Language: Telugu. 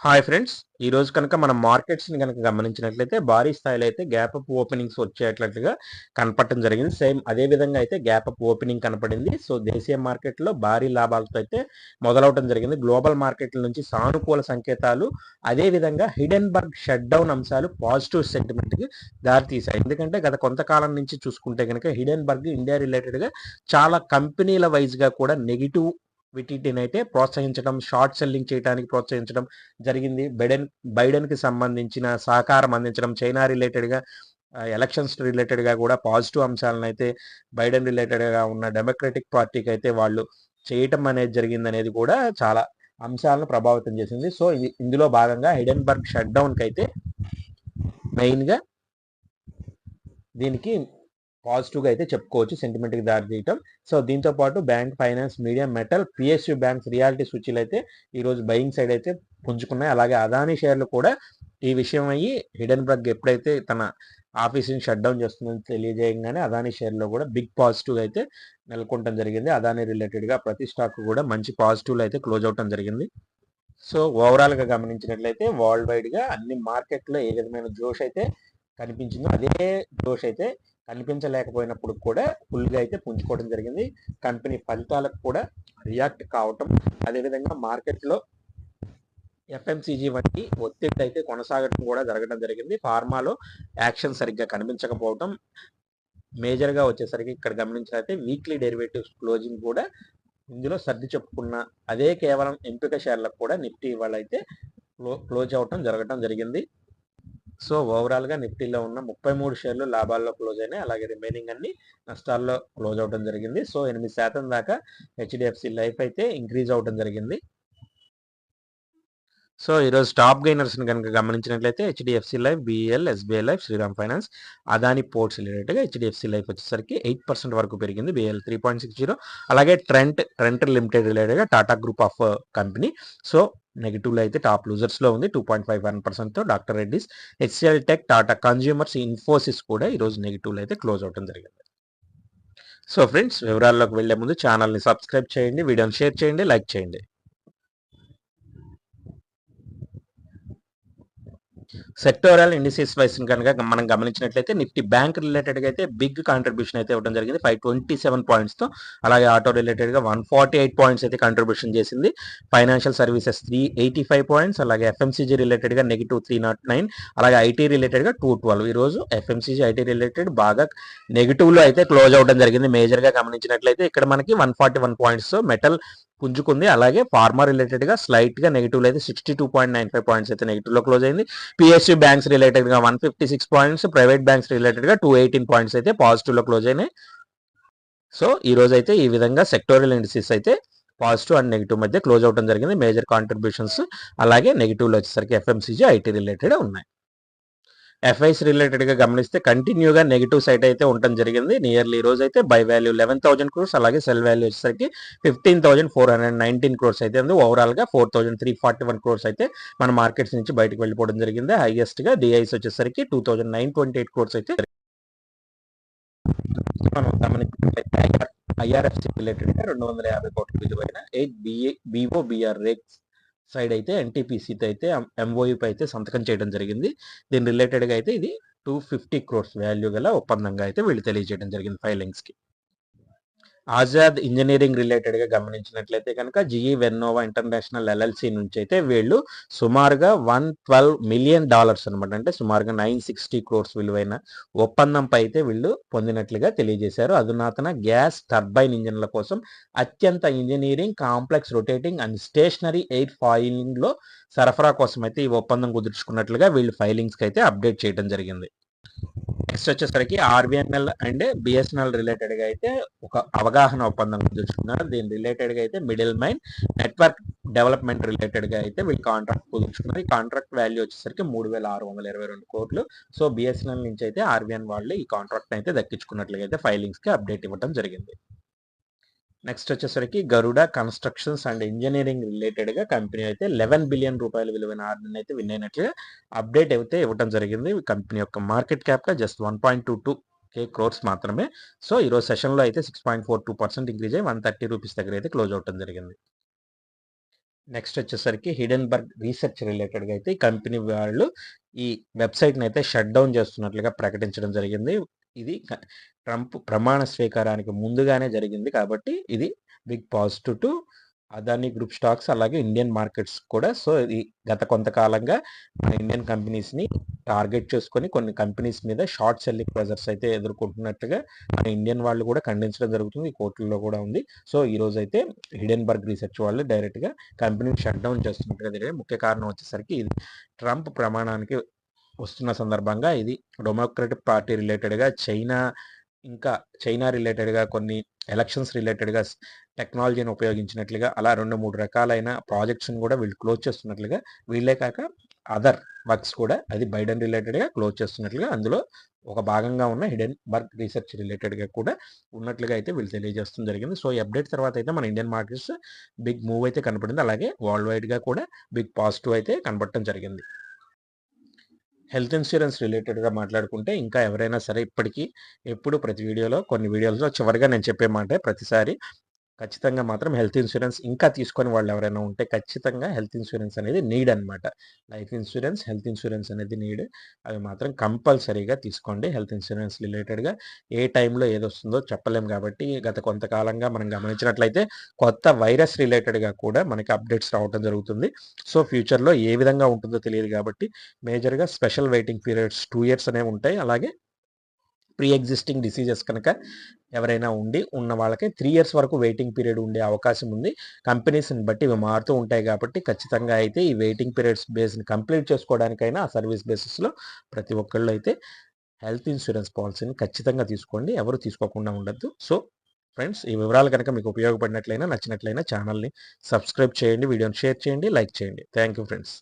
Hi friends. ఈ రోజు కనుక మనం మార్కెట్స్ని కనుక గమనించినట్లయితే భారీ స్థాయిలో అయితే గ్యాప్ అప్ ఓపెనింగ్స్ వచ్చేటట్లుగా కనపడటం జరిగింది. సేమ్ అదే విధంగా అయితే గ్యాప్ అప్ ఓపెనింగ్ కనపడింది. సో దేశీయ మార్కెట్లో భారీ లాభాలతో అయితే మొదలవటం జరిగింది. గ్లోబల్ మార్కెట్ల నుంచి సానుకూల సంకేతాలు అదే విధంగా హిడెన్ బర్గ్ షట్ డౌన్ అంశాలు పాజిటివ్ సెంటిమెంట్కి దారితీశాయి. ఎందుకంటే గత కొంతకాలం నుంచి చూసుకుంటే కనుక హిడెన్ బర్గ్ ఇండియా రిలేటెడ్గా చాలా కంపెనీల వైజ్గా కూడా నెగిటివ్ విటిటీని అయితే ప్రోత్సహించడం షార్ట్ సెల్లింగ్ చేయడానికి ప్రోత్సహించడం జరిగింది. బైడెన్ బైడెన్కి సంబంధించిన సహకారం అందించడం చైనా రిలేటెడ్గా ఎలక్షన్స్ రిలేటెడ్గా కూడా పాజిటివ్ అంశాలను అయితే బైడెన్ రిలేటెడ్గా ఉన్న డెమోక్రటిక్ పార్టీకి అయితే వాళ్ళు చేయటం అనేది జరిగింది అనేది కూడా చాలా అంశాలను ప్రభావితం చేసింది. సో ఇది ఇందులో భాగంగా హిడెన్బర్గ్ షట్ డౌన్కి అయితే మెయిన్గా దీనికి పాజిటివ్గా అయితే చెప్పుకోవచ్చు సెంటిమెంట్కి దారి తీయటం. సో దీంతో పాటు bank finance media metal PSU banks reality సూచీలు అయితే ఈరోజు బయింగ్ సైడ్ అయితే పుంజుకున్నాయి. అలాగే అదానీ షేర్లు కూడా ఈ విషయం అయ్యి హిడెన్ బ్రగ్ ఎప్పుడైతే తన ఆఫీస్ని షట్ డౌన్ చేస్తుందని తెలియజేయగానే అదానీ షేర్లో కూడా బిగ్ పాజిటివ్ అయితే నెలకొనడం జరిగింది. అదానీ రిలేటెడ్గా ప్రతి స్టాక్ కూడా మంచి పాజిటివ్లు అయితే క్లోజ్ అవటం జరిగింది. సో ఓవరాల్గా గమనించినట్లయితే వరల్డ్ వైడ్గా అన్ని మార్కెట్లో ఏ విధమైన జోష్ అయితే కనిపించిందో అదే జోష్ అయితే కనిపించలేకపోయినప్పుడు కూడా ఫుల్గా అయితే పుంజుకోవడం జరిగింది. కంపెనీ ఫలితాలకు కూడా రియాక్ట్ కావటం అదేవిధంగా మార్కెట్లో ఎఫ్ఎంసీజీ వంటి ఒత్తిడి అయితే కొనసాగడం కూడా జరగడం జరిగింది. ఫార్మాలో యాక్షన్ సరిగ్గా కనిపించకపోవటం మేజర్గా వచ్చేసరికి ఇక్కడ గమనించినట్లయితే వీక్లీ డెరివేటివ్స్ క్లోజింగ్ కూడా ఇందులో సర్ది చెప్పుకున్న అదే కేవలం ఎంపిక షేర్లకు కూడా నిఫ్టీ ఇవాళ అయితే క్లో క్లోజ్ అవటం జరగటం జరిగింది. సో ఓవరాల్గా నిఫ్టీలో ఉన్న ముప్పై మూడు షేర్లు లాభాల్లో క్లోజ్ అయినాయి. అలాగే రిమైనింగ్ అన్ని నష్టాల్లో క్లోజ్ అవడం జరిగింది. సో ఎనిమిది శాతం దాకా హెచ్డిఎఫ్సి లైఫ్ అయితే ఇంక్రీజ్ అవడం జరిగింది. సో ఈరోజు టాప్ గైనర్స్ని కనుక గమనించినట్లయితే HDFC life BEL SBI life Shriram finance Adani ports రిలేటెడ్గా హెచ్డిఎఫ్సి లైఫ్ వచ్చేసరికి ఎయిట్ పర్సెంట్ వరకు పెరిగింది. BEL three point six zero. అలాగే ట్రెంట్ ట్రెంట్ లిమిటెడ్ రిలేటెడ్గా Tata group of company. So నెగిటివ్లో అయితే టాప్ లూజర్స్లో ఉంది. Two point five one పర్సెంట్తో doctor Reddy's HCL tech Tata consumers Infosys కూడా ఈ రోజు నెగిటివ్లో అయితే క్లోజ్ అవడం జరిగింది. సో ఫ్రెండ్స్ వివరాల్లోకి వెళ్ళే ముందు ఛానల్ని సబ్స్క్రైబ్ చేయండి వీడియోని షేర్ చేయండి లైక్ చేయండి. సెక్టోరల్ ఇండిసెస్ వైస్ కనుక మనం గమనించినట్లయితే నిఫ్టీ బ్యాంక్ రిలేటెడ్గా అయితే బిగ్ కాంట్రిబ్యూషన్ అయితే ఇవ్వడం జరిగింది. ఫైవ్ ట్వంటీ సెవెన్ పాయింట్స్తో అలాగే ఆటో రిలేటెడ్గా వన్ ఫార్టీ ఎయిట్ పాయింట్స్ అయితే కాంట్రిబ్యూషన్ చేసింది. Financial services three eighty five points అలాగే ఎఫ్ఎంసీజీ రిలేటెడ్గా నెగిటివ్ త్రీ నాట్ నైన్ అలాగే ఐటీ రిలేటెడ్గా టూ ట్వెల్వ్ ఈ రోజు ఎఫ్ఎంసీజీ ఐటీ రిలేటెడ్ బాగా నెగిటివ్లో అయితే క్లోజ్ అవడం జరిగింది. మేజర్గా గమనించినట్లయితే ఇక్కడ మనకి one forty one points metal పుంజుకుంది. అలాగే ఫార్మా రిలేటెడ్గా స్లైట్గా నెగిటివ్ అయితే sixty two point nine five points అయితే నెగిటివ్లో క్లోజ్ అయింది. పిఎస్యూ బ్యాంక్స్ రిలేటెడ్గా one fifty six points private banks రిలేటెడ్గా టూ ఎయిటీన్ పాయింట్స్ అయితే పాజిటివ్లో క్లోజ్ అయినాయి. సో ఈ రోజు అయితే ఈ విధంగా సెక్టోరియల్ ఇండిసెస్ అయితే పాజిటివ్ అండ్ నెగిటివ్ మధ్య క్లోజ్ అవడం జరిగింది. మేజర్ కాంట్రిబ్యూషన్స్ అలాగే నెగిటివ్లో వచ్చేసరికి ఎఫ్ఎంసీజీ ఐటీ రిలేటెడ్ ఉన్నాయి. ఎఫ్ఐస్ రిలేటెడ్గా గమనిస్తే కంటిన్యూగా నెగిటివ్ సైడ్ అయితే ఉండటం జరిగింది. నియర్లీ ఈ రోజు అయితే buy value eleven thousand crores అలాగే సెల్ వాల్యూ వచ్చేసరికి fifteen thousand four hundred nineteen crores అయితే ఉంది. ఓవరాల్గా four thousand three forty one crores అయితే మన మార్కెట్స్ నుంచి బయటకు వెళ్ళిపోవడం జరిగింది. హైయెస్ట్గా డిఐస్ వచ్చేసరికి two thousand nine twenty eight crores అయితే మనం గమనించినట్లయితే ఐఆర్ఎఫ్సి రిలేటెడ్గా రెండు వందల యాభై కోట్ల విలువైన eight B A B O B R rakes side అయితే ఎన్టీపీసీతో అయితే ఎంఓయూపై అయితే సంతకం చేయడం జరిగింది. దీని రిలేటెడ్గా అయితే ఇది టూ ఫిఫ్టీ క్రోర్స్ వాల్యూ గల ఒప్పందంగా అయితే వీళ్ళు తెలియజేయడం జరిగింది ఫైలింగ్స్కి. ఆజాద్ ఇంజనీరింగ్ రిలేటెడ్గా గమనించినట్లయితే కనుక జిఈ వెన్నోవా ఇంటర్నేషనల్ ఎల్ఎల్సి నుంచి అయితే వీళ్ళు సుమారుగా వన్ ట్వెల్వ్ మిలియన్ డాలర్స్ అనమాట అంటే సుమారుగా నైన్ సిక్స్టీ క్రోర్స్ విలువైన ఒప్పందంపై అయితే వీళ్ళు పొందినట్లుగా తెలియజేశారు. అధునాతన గ్యాస్ టర్బైన్ ఇంజన్ల కోసం అత్యంత engineering complex rotating and stationary air ఫాయిలింగ్లో సరఫరా కోసం అయితే ఈ ఒప్పందం కుదుర్చుకున్నట్లుగా వీళ్ళు ఫైలింగ్స్కి అయితే అప్డేట్ చేయడం జరిగింది. నెక్స్ట్ వచ్చేసరికి ఆర్బిఎన్ఎల్ అండ్ బిఎస్ఎన్ఎల్ రిలేటెడ్గా అయితే ఒక అవగాహన ఒప్పందం కుదుర్చుకున్నారు. దీని రిలేటెడ్గా అయితే మిడిల్ మైన్ నెట్వర్క్ డెవలప్మెంట్ రిలేటెడ్గా అయితే వీళ్ళు కాంట్రాక్ట్ కుదుర్చుకున్నారు. ఈ కాంట్రాక్ట్ వాల్యూ వచ్చేసరికి మూడు వేల ఆరు వందల ఇరవై రెండు కోట్లు. సో బిఎస్ఎన్ఎల్ నుంచి అయితే ఆర్బిఎన్ వాళ్ళు ఈ కాంట్రాక్ట్ అయితే దక్కించుకున్నట్లుగా అయితే ఫైలింగ్స్కి అప్డేట్ ఇవ్వడం జరిగింది. నెక్స్ట్ వచ్చేసరికి గరుడ కన్స్ట్రక్షన్స్ అండ్ ఇంజనీరింగ్ రిలేటెడ్గా కంపెనీ అయితే లెవెన్ బిలియన్ రూపాయల విలువైన ఆర్డర్ అయితే విన్ అయినట్లుగా అప్డేట్ అయితే ఇవ్వడం జరిగింది. కంపెనీ యొక్క market cap just one point two two K crores మాత్రమే. సో ఈరోజు సెషన్లో అయితే six point four two percent increase అయ్యి వన్ థర్టీ రూపీస్ దగ్గర అయితే క్లోజ్ అవడం జరిగింది. నెక్స్ట్ వచ్చేసరికి హిడెన్బర్గ్ రీసెర్చ్ రిలేటెడ్గా అయితే ఈ కంపెనీ వాళ్ళు ఈ వెబ్సైట్ని అయితే షట్ డౌన్ చేస్తున్నట్లుగా ప్రకటించడం జరిగింది. ఇది ట్రంప్ ప్రమాణ స్వీకారానికి ముందుగానే జరిగింది కాబట్టి ఇది big positive to Adani group stocks అలాగే ఇండియన్ మార్కెట్స్ కూడా. సో ఇది గత కొంతకాలంగా మన ఇండియన్ కంపెనీస్ని టార్గెట్ చేసుకొని కొన్ని కంపెనీస్ మీద షార్ట్ సెల్లింగ్ ప్రెజర్స్ అయితే ఎదుర్కొంటున్నట్టుగా మన ఇండియన్ వాళ్ళు కూడా ఖండించడం జరుగుతుంది. ఈ కోర్టుల్లో కూడా ఉంది. సో ఈ రోజు అయితే హిడెన్బర్గ్ రీసెర్చ్ వాళ్ళు డైరెక్ట్గా కంపెనీని షట్ డౌన్ చేస్తున్నట్టుగా ముఖ్య కారణం వచ్చేసరికి ఇది ట్రంప్ ప్రమాణానికి వస్తున్న సందర్భంగా ఇది డెమోక్రటిక్ పార్టీ రిలేటెడ్గా చైనా ఇంకా చైనా రిలేటెడ్గా కొన్ని ఎలక్షన్స్ రిలేటెడ్గా టెక్నాలజీని ఉపయోగించినట్లుగా అలా రెండు మూడు రకాలైన ప్రాజెక్ట్స్ని కూడా వీళ్ళు క్లోజ్ చేస్తున్నట్లుగా వీళ్ళే కాక అదర్ వర్క్స్ కూడా అది బైడెన్ రిలేటెడ్గా క్లోజ్ చేస్తున్నట్లుగా అందులో ఒక భాగంగా ఉన్న హిడెన్ బర్గ్ రీసెర్చ్ రిలేటెడ్గా కూడా ఉన్నట్లుగా అయితే వీళ్ళు తెలియజేస్తుంది జరిగింది. సో ఈ అప్డేట్ తర్వాత అయితే మన ఇండియన్ మార్కెట్స్ బిగ్ మూవ్ అయితే కనపడింది. అలాగే వరల్డ్ వైడ్గా కూడా బిగ్ పాజిటివ్ అయితే కనపడటం జరిగింది. హెల్త్ ఇన్సూరెన్స్ రిలేటెడ్గా మాట్లాడుకుంటే ఇంకా ఎవరైనా సరే ఇప్పటికీ ఎప్పుడు ప్రతి వీడియోలో కొన్ని వీడియోస్లో చివరిగా నేను చెప్పే మాట ప్రతిసారి ఖచ్చితంగా మాత్రం హెల్త్ ఇన్సూరెన్స్ ఇంకా తీసుకొని వాళ్ళు ఎవరైనా ఉంటే ఖచ్చితంగా హెల్త్ ఇన్సూరెన్స్ అనేది నీడ్ అనమాట లైఫ్ ఇన్సూరెన్స్ హెల్త్ ఇన్సూరెన్స్ అనేది నీడ్. అవి మాత్రం కంపల్సరీగా తీసుకోండి. హెల్త్ ఇన్సూరెన్స్ రిలేటెడ్గా ఏ టైంలో ఏది వస్తుందో చెప్పలేం కాబట్టి గత కొంతకాలంగా మనం గమనించినట్లయితే కొత్త వైరస్ రిలేటెడ్గా కూడా మనకి అప్డేట్స్ రావడం జరుగుతుంది. సో ఫ్యూచర్లో ఏ విధంగా ఉంటుందో తెలియదు కాబట్టి మేజర్గా special waiting periods two years అనేవి ఉంటాయి. అలాగే ప్రీ ఎగ్జిస్టింగ్ డిసీజెస్ కనుక ఎవరైనా ఉండి ఉన్న వాళ్ళకి త్రీ ఇయర్స్ వరకు వెయిటింగ్ పీరియడ్ ఉండే అవకాశం ఉంది. కంపెనీస్ని బట్టి ఇవి మారుతూ ఉంటాయి కాబట్టి ఖచ్చితంగా అయితే ఈ వెయిటింగ్ పీరియడ్స్ బేస్ని కంప్లీట్ చేసుకోవడానికైనా ఆ సర్వీస్ బేసిస్లో ప్రతి ఒక్కళ్ళు అయితే హెల్త్ ఇన్సూరెన్స్ పాలసీని ఖచ్చితంగా తీసుకోండి. ఎవరు తీసుకోకుండా ఉండద్దు. సో ఫ్రెండ్స్ ఈ వివరాలు కనుక మీకు ఉపయోగపడినట్లయినా నచ్చినట్లయినా ఛానల్ని సబ్స్క్రైబ్ చేయండి. వీడియోని షేర్ చేయండి. లైక్ చేయండి. Thank you friends